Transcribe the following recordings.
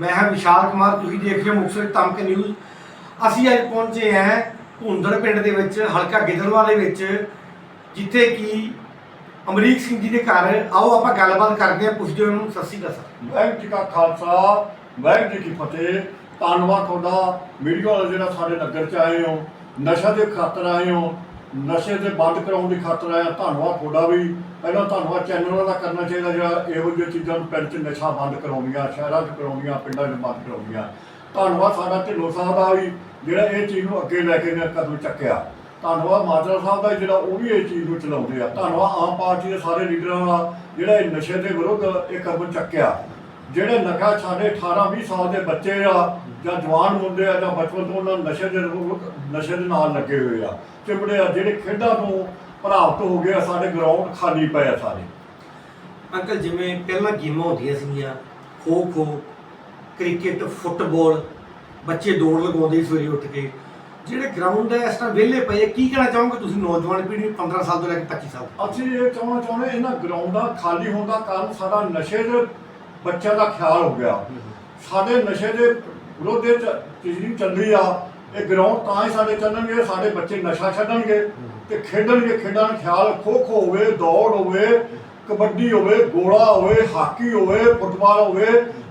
ਮੈਂ ਹਾਂ ਵਿਸ਼ਾਲ ਕੁਮਾਰ, ਤੁਸੀਂ ਦੇਖ ਰਹੇ ਹੋ ਮੁਕਤਸਰ ਤਮਕ ਨਿਊਜ਼ ਅਸੀਂ ਅੱਜ ਪਹੁੰਚੇ ਹਾਂ ਭੁੰਦੜ ਪਿੰਡ ਦੇ ਵਿੱਚ, ਹਲਕਾ ਗਿੱਦੜਵਾ ਦੇ ਵਿੱਚ, ਜਿੱਥੇ ਕਿ ਅਮਰੀਕ ਸਿੰਘ ਜੀ ਦੇ ਘਰ। ਆਓ, ਆਪਾਂ ਗੱਲਬਾਤ ਕਰਦੇ ਹਾਂ, ਪੁੱਛਦੇ ਹਾਂ ਉਹਨਾਂ। ਨੂੰ ਸਤਿ ਸ਼੍ਰੀ ਅਕਾਲ, ਸਰ। ਵਾਹਿਗੁਰੂ ਜੀ ਕਾ ਖਾਲਸਾ, ਵਾਹਿਗੁਰੂ ਜੀ ਕੀ ਫਤਿਹ। ਧੰਨਵਾਦ ਤੁਹਾਡਾ। ਮੀਡੀਆ ਵਾਲਾ ਜਿਹੜਾ ਸਾਡੇ ਨਗਰ ਚ ਆਏ ਹੋ, ਨਸ਼ਾ ਦੇ ਖਾਤਰ ਆਏ ਹੋ ਨਸ਼ੇ 'ਤੇ ਬੰਦ ਕਰਾਉਣ ਦੀ ਖਾਤਰ ਆਏ ਧੰਨਵਾਦ ਤੁਹਾਡਾ ਵੀ। ਪਹਿਲਾਂ ਧੰਨਵਾਦ ਚੈਨਲਾਂ ਦਾ ਕਰਨਾ ਚਾਹੀਦਾ ਜਿਹੜਾ ਇਹੋ ਜਿਹੀਆਂ ਚੀਜ਼ਾਂ ਨੂੰ ਪਿੰਡ 'ਚ ਨਸ਼ਾ ਬੰਦ ਕਰਾਉਂਦੀਆਂ, ਸ਼ਹਿਰਾਂ 'ਚ ਕਰਾਉਂਦੀਆਂ, ਪਿੰਡਾਂ 'ਚ ਬੰਦ ਕਰਾਉਂਦੀਆਂ। ਧੰਨਵਾਦ ਸਾਡਾ ਢਿੱਲੋਂ ਸਾਹਿਬ ਦਾ ਵੀ ਜਿਹੜਾ ਇਹ ਚੀਜ਼ ਨੂੰ ਅੱਗੇ ਲੈ ਕੇ ਨੇ ਕਦਮ ਚੱਕਿਆ। ਧੰਨਵਾਦ ਮਾਜਰਾ ਸਾਹਿਬ ਦਾ ਜਿਹੜਾ ਉਹ ਵੀ ਇਹ ਚੀਜ਼ ਨੂੰ ਚਲਾਉਂਦੇ ਆ। ਧੰਨਵਾਦ ਆਮ ਪਾਰਟੀ ਦੇ ਸਾਰੇ ਲੀਡਰਾਂ ਦਾ ਜਿਹੜਾ ਇਹ ਨਸ਼ੇ ਦੇ ਵਿਰੁੱਧ ਇਹ ਕਦਮ ਚੱਕਿਆ। ਜਿਹੜੇ ਨਸ਼ਾ ਸਾਡੇ 18 20 ਸਾਲ ਦੇ ਬੱਚੇ ਆ ਜਾਂ ਜਵਾਨ ਮੁੰਡੇ ਆ ਜਾਂ ਬਚਪਨ ਤੋਂ ਉਹਨਾਂ ਨਸ਼ੇ ਦੇ ਨਸ਼ੇ ਦੇ ਨਾਲ ਲੱਗੇ ਹੋਏ ਆ। ਚਿਮੜੇ ਆ ਜਿਹੜੇ ਖੇਡਾਂ ਤੋਂ ਪ੍ਰਭਾਵਿਤ ਹੋ ਗਏ ਆ ਸਾਡੇ ਗਰਾਊਂਡ ਖਾਲੀ ਪਏ ਆ ਸਾਰੇ। ਅੰਕਲ ਜਿਵੇਂ ਪਹਿਲਾਂ ਗੇਮਾਂ ਹੁੰਦੀਆਂ ਸੀਗੀਆਂ ਖੋ ਖੋ ਕ੍ਰਿਕਟ ਫੁੱਟਬਾਲ ਬੱਚੇ ਦੌੜ ਲਗਾਉਂਦੇ ਸਵੇਰੇ ਉੱਠ ਕੇ। ਜਿਹੜੇ ਗਰਾਊਂਡ ਹੈ ਇਸ ਤਰ੍ਹਾਂ ਵਿਹਲੇ ਪਏ ਕੀ ਕਹਿਣਾ ਚਾਹੋਗੇ ਤੁਸੀਂ ਨੌਜਵਾਨ ਪੀੜ੍ਹੀ ਨੂੰ 15 ਸਾਲ ਤੋਂ ਲੈ ਕੇ 25 ਸਾਲ ਅਸੀਂ ਇਹ ਚਾਹੁੰਦਾ ਚਾਹੁੰਦੇ ਇਹਨਾਂ ਗਰਾਊਂਡਾਂ ਖਾਲੀ ਹੋਣ ਦਾ ਕਾਰਨ ਸਾਡਾ ਨਸ਼ੇ ਦੇ ਬੱਚਿਆਂ ਦਾ ਖਿਆਲ ਹੋ ਗਿਆ। ਸਾਡੇ ਨਸ਼ੇ ਦੇ ਵਿਰੋਧ ਦੇ ਚ ਚੀਜ਼ ਚੱਲੀ ਆ। ਇਹ ਗਰਾਊਂਡ ਤਾਂ ਹੀ ਸਾਡੇ ਚੱਲਣਗੇ, ਸਾਡੇ ਬੱਚੇ ਨਸ਼ਾ ਛੱਡਣਗੇ ਤੇ ਖੇਡਣਗੇ। ਖੇਡਾਂ ਦਾ ਖਿਆਲ ਖੋ ਖੋ ਹੋਵੇ, ਦੌੜ ਹੋਵੇ, ਕਬੱਡੀ ਹੋਵੇ, ਗੋਲਾ ਹੋਵੇ, ਹਾਕੀ ਹੋਵੇ, ਫੁੱਟਬਾਲ ਹੋਵੇ,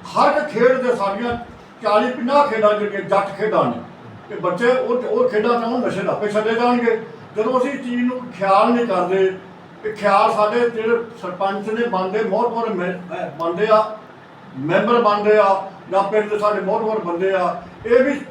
ਹਰ ਇੱਕ ਖੇਡ ਦੇ ਸਾਡੀਆਂ 40 50 ਖੇਡਾਂ ਜਿਹੜੀਆਂ ਜੱਟ ਖੇਡਾਂ ਨੇ, ਤੇ ਬੱਚੇ ਉਹ ਉਹ ਖੇਡਾਂ ਤੋਂ ਨਸ਼ੇ ਦਾ ਆਪੇ ਛੱਡੇ ਜਾਣਗੇ। ਜਦੋਂ ਅਸੀਂ ਚੀਜ਼ ਨੂੰ ਖਿਆਲ ਨਹੀਂ ਕਰਦੇ ਇਹ ਖਿਆਲ ਸਾਡੇ ਜਿਹੜੇ ਸਰਪੰਚ ਨੇ ਬੰਦੇ ਬਹੁਤ ਬਹੁਤ ਬੰਦੇ ਆ, ਮੈਂਬਰ ਬਣਦੇ ਆ ਜਾਂ ਪਿੰਡ ਦੇ ਸਾਡੇ ਬਹੁਤ ਬਹੁਤ ਬੰਦੇ ਆ, ਇਹ ਵੀ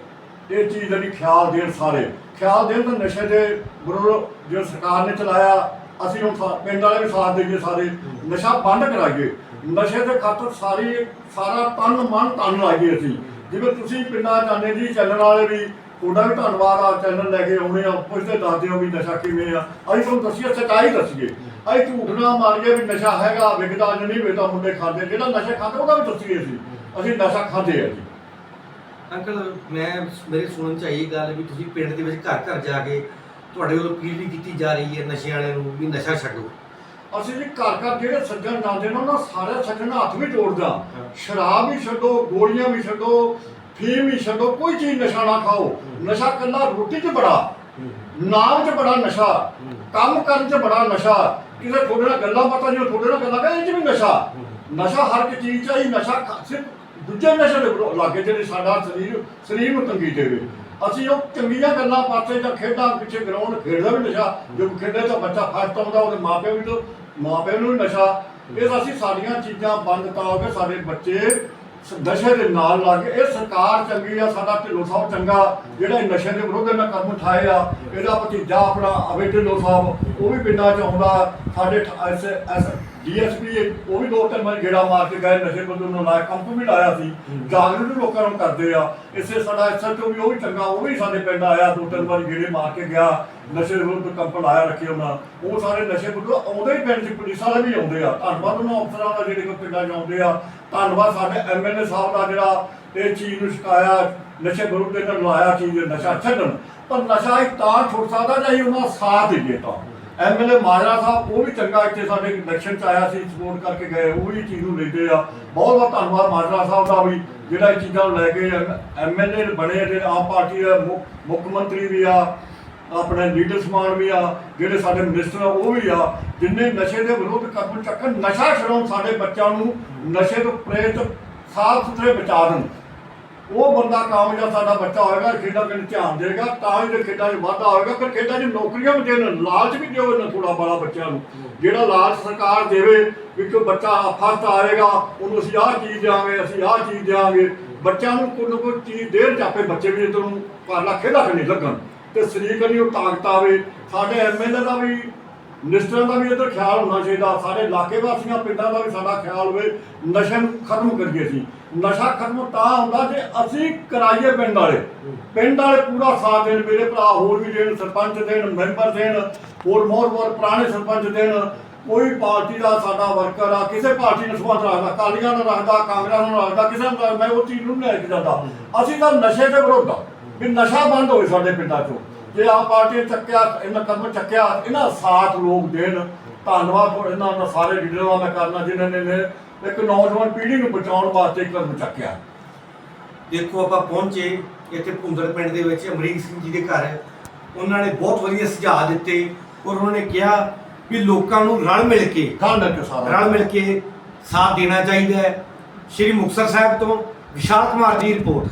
ਇਹ ਚੀਜ਼ ਦਾ ਵੀ ਖਿਆਲ ਦੇਣ ਸਾਰੇ। ਖਿਆਲ ਦੇਣ ਤਾਂ ਨਸ਼ੇ ਦੇ ਵਿਰੁੱਧ ਜੋ ਸਰਕਾਰ ਨੇ ਚਲਾਇਆ, ਅਸੀਂ ਹੁਣ ਸਾ- ਪਿੰਡ ਵਾਲੇ ਵੀ ਸਾਥ ਦੇਈਏ ਸਾਰੇ। ਨਸ਼ਾ ਬੰਦ ਕਰਾਈਏ। ਨਸ਼ੇ ਦੇ ਖਾਤਰ ਸਾਰੀ ਸਾਰਾ ਤਨ ਮਨ ਤਨ ਲਾਈਏ ਅਸੀਂ। ਜਿਵੇਂ ਤੁਸੀਂ ਪਿੰਡਾਂ ਜਾਂਦੇ ਜੀ ਚੱਲਣ ਵਾਲੇ ਵੀ, ਤੁਹਾਡਾ ਵੀ ਧੰਨਵਾਦ ਆ, ਚੈਨਲ ਲੈ ਕੇ ਆਉਣੇ ਆ, ਪੁੱਛਦੇ ਦੱਸਦੇ ਹੋ ਵੀ ਨਸ਼ਾ ਕਿਵੇਂ ਆ। ਅਸੀਂ ਤੁਹਾਨੂੰ ਦੱਸੀਏ, ਸੱਚਾਈ ਦੱਸੀਏ। ਅਸੀਂ ਝੂਠ ਨਾ ਮਾਰੀਏ ਵੀ ਨਸ਼ਾ ਹੈਗਾ ਵਿਕਦਾ ਜਾਂ ਨਹੀਂ ਵਿਕਦਾ ਮੁੰਡੇ ਖਾਂਦੇ ਜਿਹੜਾ ਨਸ਼ਾ ਖਾਂਦਾ ਉਹਦਾ ਵੀ ਦੱਸੀਏ ਅਸੀਂ ਅਸੀਂ ਨਸ਼ਾ ਖਾਂਦੇ ਆ ਜੀ। ਅੰਕਲ ਮੈਂ ਮੇਰੇ ਸੁਣਨ ਚ ਆਈ ਇਹ ਗੱਲ ਵੀ ਤੁਸੀਂ ਪਿੰਡ ਦੇ ਵਿੱਚ ਘਰ ਘਰ ਜਾ ਕੇ ਤੁਹਾਡੇ ਵੱਲੋਂ ਅਪੀਲ ਵੀ ਕੀਤੀ ਜਾ ਰਹੀ ਹੈ ਨਸ਼ੇ ਵਾਲਿਆਂ ਨੂੰ ਵੀ ਨਸ਼ਾ ਛੱਡੋ। ਅਸੀਂ ਜੀ ਘਰ ਘਰ ਜਿਹੜੇ ਸੱਜਣ ਜਾਂਦੇ ਨੇ ਉਹਨਾਂ ਸਾਰੇ ਸੱਜਣ ਹੱਥ ਵੀ ਜੋੜਦਾ। ਸ਼ਰਾਬ ਵੀ ਛੱਡੋ ਗੋਲੀਆਂ ਵੀ ਛੱਡੋ ਫੀਮ ਵੀ ਛੱਡੋ ਕੋਈ ਚੀਜ਼ ਨਸ਼ਾ ਨਾ ਖਾਓ। ਨਸ਼ਾ ਕੱਲਾ ਰੋਟੀ 'ਚ ਬੜਾ। ਨਾਮ 'ਚ ਬੜਾ ਨਸ਼ਾ। ਕੰਮ ਕਰਨ 'ਚ ਬੜਾ ਨਸ਼ਾ। ਕਿਸੇ ਤੁਹਾਡੇ ਨਾਲ ਗੱਲਾਂ ਬਾਤਾਂ ਜਿਵੇਂ ਤੁਹਾਡੇ ਨਾਲ ਗੱਲਾਂ ਕਰੇ ਇਹ 'ਚ ਵੀ ਨਸ਼ਾ। ਨਸ਼ਾ ਹਰ ਇੱਕ ਚੀਜ਼ 'ਚ ਹੀ ਨਸ਼ਾ ਖਾ- ਸਿਰਫ ਦੂਜੇ ਨਸ਼ੇ ਦੇ ਲਾਗੇ ਜਿਹੜੇ ਸਾਡਾ ਸਰੀਰ ਸਰੀਰ ਨੂੰ ਤੰਗੀ ਦੇਵੇ। ਅਸੀਂ ਉਹ ਚੰਗੀਆਂ ਗੱਲਾਂ ਪਾਸੇ ਜਾਂ ਖੇਡਾਂ ਪਿੱਛੇ ਗਰਾਊਂਡ ਖੇਡਦਾ ਵੀ ਨਸ਼ਾ, ਜੋ ਖੇਡੇ ਤਾਂ ਬੱਚਾ ਫਸਟ ਆਉਂਦਾ, ਉਹਦੇ ਮਾਪੇ ਵੀ ਤੋਂ ਮਾਪੇ ਨੂੰ ਵੀ ਨਸ਼ਾ। ਇਹ ਅਸੀਂ ਸਾਡੀਆਂ ਚੀਜ਼ਾਂ ਬੰਦ ਕਰਾਓਗੇ ਸਾਡੇ ਬੱਚੇ ਸ- ਨਸ਼ੇ ਦੇ ਨਾਲ ਲੱਗ ਗਏ। ਇਹ ਸਰਕਾਰ ਚੰਗੀ ਆ, ਸਾਡਾ ਢਿੱਲੋਂ ਸਾਹਿਬ ਚੰਗਾ। ਜਿਹੜਾ ਇਹ ਨਸ਼ੇ ਦੇ ਵਿਰੁੱਧ ਇਹਨਾਂ ਕਦਮ ਉਠਾਏ ਆ, ਇਹਦਾ ਭਤੀਜਾ ਆਪਣਾ ਅਵੇ ਢਿੱਲੋਂ ਸਾਹਿਬ, ਉਹ ਵੀ ਪਿੰਡਾਂ 'ਚ ਆਉਂਦਾ। ਸਾਡੇ ਐਸ ਐਸ ਡੀਐਸਪੀ ਉਹ ਵੀ ਦੋ ਤਿੰਨ ਵਾਰ ਗੇੜਾ ਮਾਰ ਕੇ ਗਏ ਨਸ਼ੇ ਬੰਦੂ ਨੂੰ ਲਾਇਆ ਕੰਪ ਵੀ ਲਾਇਆ ਸੀ। ਜਾਗਰੂਕ ਲੋਕਾਂ ਨੂੰ ਕਰਦੇ ਆ। ਇਸੇ ਸਾਡਾ ਐਸਐਚਓ ਵੀ ਉਹ ਵੀ ਚੰਗਾ ਉਹ ਵੀ ਸਾਡੇ ਪਿੰਡ ਆਇਆ ਦੋ ਤਿੰਨ ਵਾਰ ਗੇੜੇ ਮਾਰ ਕੇ ਗਿਆ ਨਸ਼ੇ ਵਿਰੁੱਧ ਕੰਪ ਲਾਇਆ ਰੱਖੇ ਉਹਨਾਂ ਉਹ ਸਾਰੇ ਨਸ਼ੇ ਵਿਰੁੱਧ ਆਉਂਦੇ ਹੀ ਪਿੰਡ 'ਚ ਪੁਲਿਸ ਵਾਲੇ ਵੀ ਆਉਂਦੇ ਆ। ਧੰਨਵਾਦ ਉਹਨਾਂ ਅਫਸਰਾਂ ਦਾ ਜਿਹੜੇ ਕੋ ਪਿੰਡਾਂ 'ਚ ਆਉਂਦੇ ਆ। ਧੰਨਵਾਦ ਸਾਡੇ ਐਮਐਲਏ ਸਾਹਿਬ ਦਾ ਜਿਹੜਾ ਇਹ ਚੀਜ਼ ਨੂੰ ਸ਼ਿਕਾਇਆ ਨਸ਼ੇ ਵਿਰੁੱਧ ਇਹਨਾਂ ਨੂੰ ਲਾਇਆ ਚੀਜ਼ ਨਸ਼ਾ ਛੱਡਣ। ਪਰ ਨਸ਼ਾ ਇੱਕ ਤਾਂ ਛੁੱਟ ਸਕਦਾ ਜੇ ਉਹਨਾਂ ਸਾਥ ਦੇਈਏ ਤਾਂ ਐਮਐਲਏ ਮਾਜਰਾ ਸਾਹਿਬ, ਉਹ ਵੀ ਚੰਗਾ ਇੱਥੇ ਸਾਡੇ ਇਲੈਕਸ਼ਨ ਚ ਆਇਆ ਸੀ ਸਪੋਰਟ ਕਰਕੇ ਗਏ, ਉਹ ਵੀ ਚੀਜ਼ ਨੂੰ ਲੈਂਦੇ ਆ। ਬਹੁਤ ਬਹੁਤ ਧੰਨਵਾਦ ਮਾਜਰਾ ਸਾਹਿਬ ਦਾ ਵੀ, ਜਿਹੜਾ ਇਹ ਚੀਜ਼ਾਂ ਨੂੰ ਲੈ ਕੇ ਐਮਐਲਏ ਬਣੇ ਤੇ ਆਪ ਪਾਰਟੀ ਦਾ ਮੁੱਖ- ਮੰਤਰੀ ਵੀ ਆ, ਆਪਣੇ ਲੀਡਰ ਸਮਾਨ ਵੀ ਆ, ਜਿਹੜੇ ਸਾਡੇ ਮਿਨਿਸਟਰ ਆ, ਉਹ ਵੀ ਆ। ਜਿੰਨੇ ਨਸ਼ੇ ਦੇ ਵਿਰੋਧ ਕਦਮ ਚੱਕਣ, ਨਸ਼ਾ ਛਡਾਉਣ ਸਾਡੇ ਬੱਚਿਆਂ ਨੂੰ, ਨਸ਼ੇ ਤੋਂ ਪ੍ਰੇਰਿਤ ਸਾਫ਼ ਸੁਥਰੇ ਬਚਾ ਦੇਣ। ਉਹ ਬੰਦਾ ਕਾਮਯਾਬ ਸਾਡਾ ਬੱਚਾ ਹੋਏਗਾ, ਖੇਡਾਂ ਕੰਨ ਧਿਆਨ ਦੇਗਾ ਤਾਂ ਹੀ ਖੇਡਾਂ 'ਚ ਵਾਧਾ ਹੋਏਗਾ, ਪਰ ਖੇਡਾਂ 'ਚ ਨੌਕਰੀਆਂ ਵੀ ਦੇਣ, ਲਾਲਚ ਵੀ ਦਿਓ ਇਹਨਾਂ ਥੋੜਾ ਬੜਾ ਬੱਚਿਆਂ ਨੂੰ। ਜਿਹੜਾ ਲਾਲਚ ਸਰਕਾਰ ਦੇਵੇ, ਵੀ ਕੋਈ ਬੱਚਾ ਫਸਟ ਆਏਗਾ, ਉਹਨੂੰ ਅਸੀਂ ਆਹ ਚੀਜ਼ ਦੇਵਾਂਗੇ ਅਸੀਂ ਆਹ ਚੀਜ਼ ਦੇਵਾਂਗੇ ਬੱਚਿਆਂ ਨੂੰ ਕੋਈ ਨਾ ਕੋਈ ਚੀਜ਼ ਦੇਣ ਚਾਪੇ ਬੱਚੇ ਵੀ ਇਧਰ ਨੂੰ ਪਾਲਾ ਖੇਡਾਂ ਕਰਨੀ ਲੱਗਣ। ਤੇ ਸਰੀਰ ਕਨੀ ਉਹ ਤਾਕਤ ਆਵੇ। ਸਾਡੇ ਐਮਐਲਏ ਦਾ ਵੀ, ਮਿਨਿਸਟਰਾਂ ਦਾ ਵੀ ਇਧਰ ਖਿਆਲ ਹੋਣਾ ਚਾਹੀਦਾ। ਸਾਡੇ ਇਲਾਕੇ ਵਾਸੀਆਂ, ਪਿੰਡਾਂ ਦਾ ਵੀ ਸਾਡਾ ਖਿਆਲ ਹੋਵੇ। ਨਸ਼ੇ ਨੂੰ ਖਤਮ ਕਰੀਏ ਅਸੀਂ। ਨਸ਼ਾ ਖਤਮ ਤਾਂ ਹੁੰਦਾ ਜੇ ਅਸੀਂ ਕਰਾਈਏ ਪਿੰਡ ਵਾਲੇ। ਪਿੰਡ ਵਾਲੇ ਪੂਰਾ ਸਾਥ ਦੇਣ, ਮੇਰੇ ਭਰਾ ਹੋਰ ਵੀ ਦੇਣ, ਸਰਪੰਚ ਦੇਣ, ਮੈਂਬਰ ਦੇਣ, ਹੋਰ ਮੋਰ ਮੋਰ ਪੁਰਾਣੇ ਸਰਪੰਚ ਦੇਣ, ਕੋਈ ਪਾਰਟੀ ਦਾ ਸਾਡਾ ਵਰਕਰ ਆ, ਕਿਸੇ ਪਾਰਟੀ ਨੂੰ ਸੰਬੰਧ ਰੱਖਦਾ ਕਾਲੀਆਂ ਨਾਲ ਰੱਖਦਾ, ਕਾਂਗਰਸ ਨਾਲ ਰੱਖਦਾ, ਕਿਸੇ ਨੂੰ ਮੈਂ ਉਹ ਚੀਜ਼ ਨੂੰ ਲੈ ਕੇ ਜਾਂਦਾ। ਅਸੀਂ ਤਾਂ ਨਸ਼ੇ ਦੇ ਵਿਰੋਧ ਆ, ਵੀ ਨਸ਼ਾ ਬੰਦ ਹੋਵੇ ਸਾਡੇ ਪਿੰਡਾਂ 'ਚੋਂ। ਜੇ ਆ ਪਾਰਟੀ ਚੱਕਿਆ, ਇਹਨਾਂ ਕਦਮ ਚੱਕਿਆ, ਇਹਨਾਂ ਸਾਥ ਲੋਕ ਦੇਣ। ਧੰਨਵਾਦ ਇਹਨਾਂ ਨਾਲ ਸਾਰੇ ਲੀਡਰਾਂ ਦਾ ਮੈਂ ਕਰਨਾ, ਜਿਨ੍ਹਾਂ ਨੇ ਇੱਕ ਨੌਜਵਾਨ ਪੀੜ੍ਹੀ ਨੂੰ ਬਚਾਉਣ ਵਾਸਤੇ ਇੱਕ ਕਦਮ ਚੱਕਿਆ। ਦੇਖੋ ਆਪਾਂ ਪਹੁੰਚੇ ਇੱਥੇ ਭੁੰਦੜ ਪਿੰਡ ਦੇ ਵਿੱਚ ਅਮਰੀਕ ਸਿੰਘ ਜੀ ਦੇ ਘਰ। ਉਹਨਾਂ ਨੇ ਬਹੁਤ ਵਧੀਆ ਸੁਝਾਅ ਦਿੱਤੇ ਔਰ ਉਹਨਾਂ ਨੇ ਕਿਹਾ ਵੀ ਲੋਕਾਂ ਨੂੰ ਰਲ ਮਿਲ ਕੇ ਠੰਡ ਕੇ ਸਾਰਾ ਰਲ ਮਿਲ ਕੇ ਸਾਥ ਦੇਣਾ ਚਾਹੀਦਾ ਹੈ। ਸ਼੍ਰੀ ਮੁਕਤਸਰ ਸਾਹਿਬ ਤੋਂ ਵਿਸ਼ਾਲ ਕੁਮਾਰ ਦੀ ਰਿਪੋਰਟ।